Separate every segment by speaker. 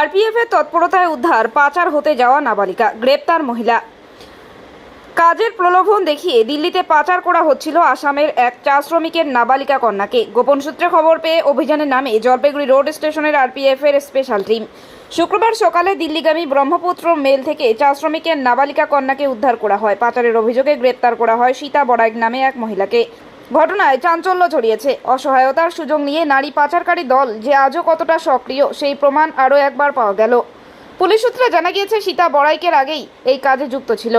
Speaker 1: RPF এর তৎপরতায় উদ্ধার, পাচার হতে যাওয়া নাবালিকা, গ্রেপ্তার মহিলা। কাজের প্রলোভন দেখিয়ে দিল্লিতে পাচার করা হচ্ছিল আসামের এক চা শ্রমিকের নাবালিকা কন্যাকে। গোপন সূত্রে খবর পেয়ে অভিযানের নামে জলপাইগুড়ি রোড স্টেশনের আরপিএফ এর স্পেশাল টিম। শুক্রবার সকালে দিল্লিগামী ব্রহ্মপুত্র মেল থেকে চা শ্রমিকের নাবালিকা কন্যাকে উদ্ধার করা হয়। পাচারের অভিযোগে গ্রেপ্তার করা হয় সীতা বড়াইক নামে এক মহিলাকে। ঘটনায় চাঞ্চল্য ছড়িয়েছে। অসহায়তার সুযোগ নিয়ে নারী পাচারকারী দল যে আজও কতটা সক্রিয়, সেই প্রমাণ আরও একবার পাওয়া গেল। পুলিশ সূত্রে জানা গিয়েছে, সীতা বড়াইকের আগেই এই কাজে যুক্ত ছিল।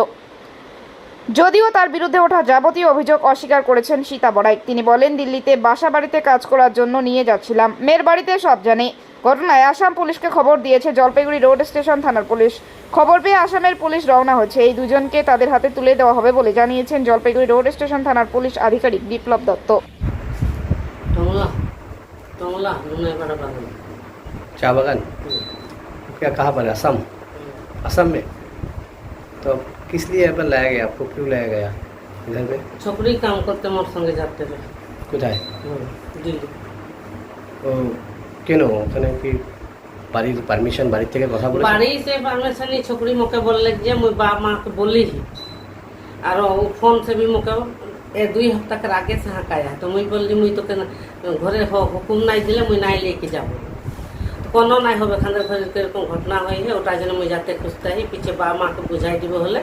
Speaker 1: যদিও তার বিরুদ্ধে ওঠা যাবতীয় অভিযোগ অস্বীকার করেছেন সীতা বড়াইক তিনি বলেন, দিল্লিতে বাসা বাড়িতে কাজ করার জন্য নিয়ে যাচ্ছিলাম। মেয়ের বাড়িতে সব জানে। ঘটনায় আসাম পুলিশকে খবর দিয়েছে জলপাইগুড়ি রোড স্টেশন থানার পুলিশ খবর পেয়ে আসামের পুলিশ রওনা হয়েছে এই দুজনকে তাদের হাতে তুলে দেওয়া হবে বলে জানিয়েছেন জলপাইগুড়ি রোড স্টেশন থানার পুলিশ আধিকারিক বিপ্লব দত্ত
Speaker 2: टोंगला टोंगला नुने बड़ा बाबू
Speaker 3: चाय बागान क्या कहाँ पर है असम असम में तो किस लिए यहाँ पर लाया गया आपको क्यों लाया गया इधर पे
Speaker 2: छोकरी काम करते मोर संगे जाते रहे
Speaker 3: কোথায়
Speaker 2: हम्म, दिल्ली
Speaker 3: ও কেন? ওখানে কি বাড়ির পারমিশন বাড়ি থেকে কথা বলে
Speaker 2: বাড়িতে পারমিশন ছোকরি মোকে বললে যে, মুই বাপ মাকে বলি আর ফোন সে বি মোকে এ দুই হপ্তাহ আগে সে হাঁকায়া তো মুই বললি, মুই তোকে ঘরে হুকুম নাই দিলে মুই নাই লেকে যাব। কোনো নাই হবে, খানের ঘরে এরকম ঘটনা হয়ে ওটার জন্য মুই যাতে খুঁজতে পিছিয়ে বাবা মাকে বুঝাই দিব হলে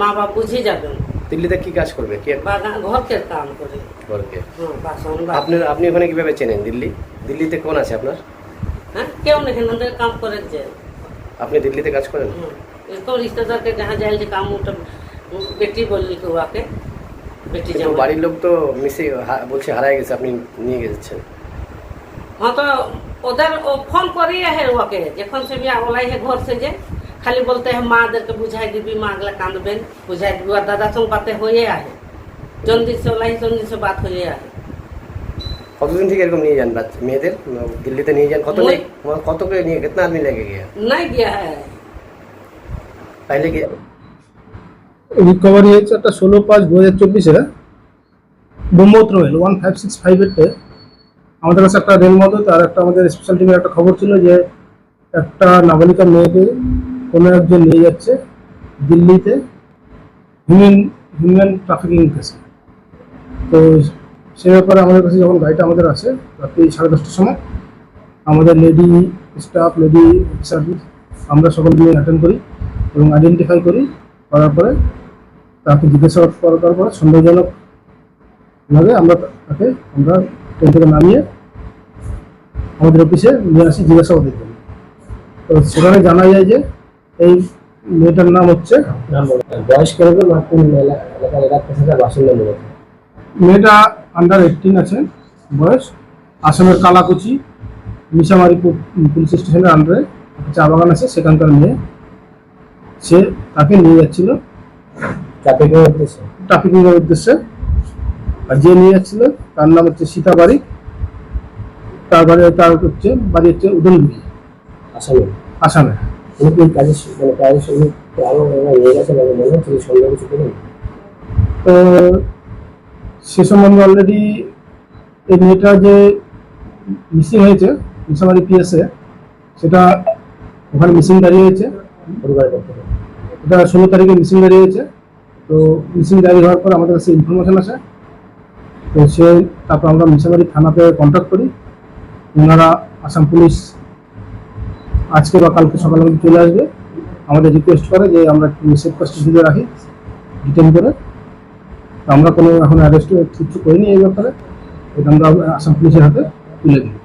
Speaker 2: মা বাপ বুঝে যাবেন।
Speaker 3: দিল্লিতে কি কাজ করবে কে
Speaker 2: বাগান ঘরকে কাম করে
Speaker 3: করবে
Speaker 2: হ্যাঁ বাসন
Speaker 3: আপনি আপনি ওখানে কিভাবে চেনেন দিল্লি দিল্লিতে কোন আছে আপনার
Speaker 2: হ্যাঁ কেউ নেই আমাদের কাম করে যে
Speaker 3: আপনি দিল্লিতে কাজ করেন
Speaker 2: হুম। इसको रिश्तेदार के जहाँ जाए जे काम उठा बेटी बोलली के हुआ के बेटी
Speaker 3: কিন্তু
Speaker 2: जमा
Speaker 3: বাড়ির লোক তো মিশে হা- বলছে হারায় গেছে আপনি নিয়ে গেছেন
Speaker 2: हाँ तो उधर वो फोन करिए है हुआ के जखन से भी आवलाई है घर খালি বলতে হয় মাদেরকে বুঝাই দিবি মা গুলা কাঁদবেন বুঝাই দিবি। আর দাদা সঙ্গে বাতে হয়ে আসে জন্দির চলাই জন্দির বাত হয়ে আসে
Speaker 3: কতদিন থেকে এরকম নিয়ে যান বাচ্চা মেয়েদের? দিল্লিতে নিয়ে যান? কত কত করে নিয়ে কিতনা আদমি লেগে গিয়া?
Speaker 2: নাই গিয়া হ্যাঁ।
Speaker 3: তাইলে কি
Speaker 4: রিকভারি হয়েছে একটা ষোলো পাঁচ দু হাজার চব্বিশে Brahmaputra mail one five six five এইটে আমাদের কাছে একটা রেল মতো তার একটা আমাদের স্পেশাল টিমের একটা খবর ছিল যে একটা নাবালিকা মেয়েকে কোনো একজন নিয়ে যাচ্ছে দিল্লিতে হিউম্যান হিউম্যান ট্রাফিকিং কেসে। তো সে ব্যাপারে আমাদের কাছে যখন গাড়িটা আমাদের আসে রাত্রি সাড়ে দশটার সময়, আমাদের লেডি স্টাফ লেডি সার্ভিস আমরা সকল মিলে অ্যাটেন্ড করি এবং আইডেন্টিফাই করি, করার পরে তাকে জিজ্ঞাসাবাদ করার পরে সন্দেহজনক ভাবে আমরা তাকে আমরা ট্রেন থেকে নামিয়ে আমাদের অফিসে নিয়ে আসি জিজ্ঞাসাবাদের জন্য তো সেখানে জানা যায় যে এই মেয়েটার নাম হচ্ছে?
Speaker 3: বয়স এলাকার বাসিন্দা মূলত
Speaker 4: মেয়েটা আন্ডার এইটিন আছে বয়স। আসামের কালাকুচি মিশামারি পুলিশ স্টেশনের আন্ডারে চা বাগান আছে সেখানকার মেয়ে। সে তাকে নিয়ে যাচ্ছিল।
Speaker 3: ট্রাফিকিং উদ্দেশ্যে?
Speaker 4: ট্রাফিকিং এর উদ্দেশ্যে। আর যে নিয়ে যাচ্ছিল তার নাম হচ্ছে সীতা বাড়ি তার বাড়ি তার হচ্ছে বাড়ি হচ্ছে উদলগুড়ি
Speaker 3: আসামে?
Speaker 4: আসামে।
Speaker 3: উনি কি কাজের মানে কাজের সঙ্গে আরও নিয়ে গেছেন আমি মনে হচ্ছে যে সন্দেহ কিছু করুন
Speaker 4: তো সে সম্বন্ধে অলরেডি এই মেয়েটা যে মিসিং হয়েছে মিশামারি পিএসএ সেটা ওখানে মিসিং দাঁড়িয়ে হয়েছে।
Speaker 3: পরিবারের পক্ষ থেকে।
Speaker 4: এটা ষোলো তারিখে মিসিং দাঁড়িয়ে হয়েছে। তো মিসিং দাঁড়িয়ে হওয়ার পর আমাদের কাছে ইনফরমেশন আসে। তো সে তারপর আমরা মিশামারি থানাতে কন্ট্যাক্ট করি। ওনারা আসাম পুলিশ আজকে বা কালকে সকালে চলে আসবে। আমাদের রিকোয়েস্ট করে যে আমরা একটু সেফ কাস্টডিতে রাখি ডিটেন করে। আমরা কোনো এখন অ্যারেস্ট কিছু করিনি এই ব্যাপারে। এটা আমরা আসাম পুলিশের হাতে তুলে দিই।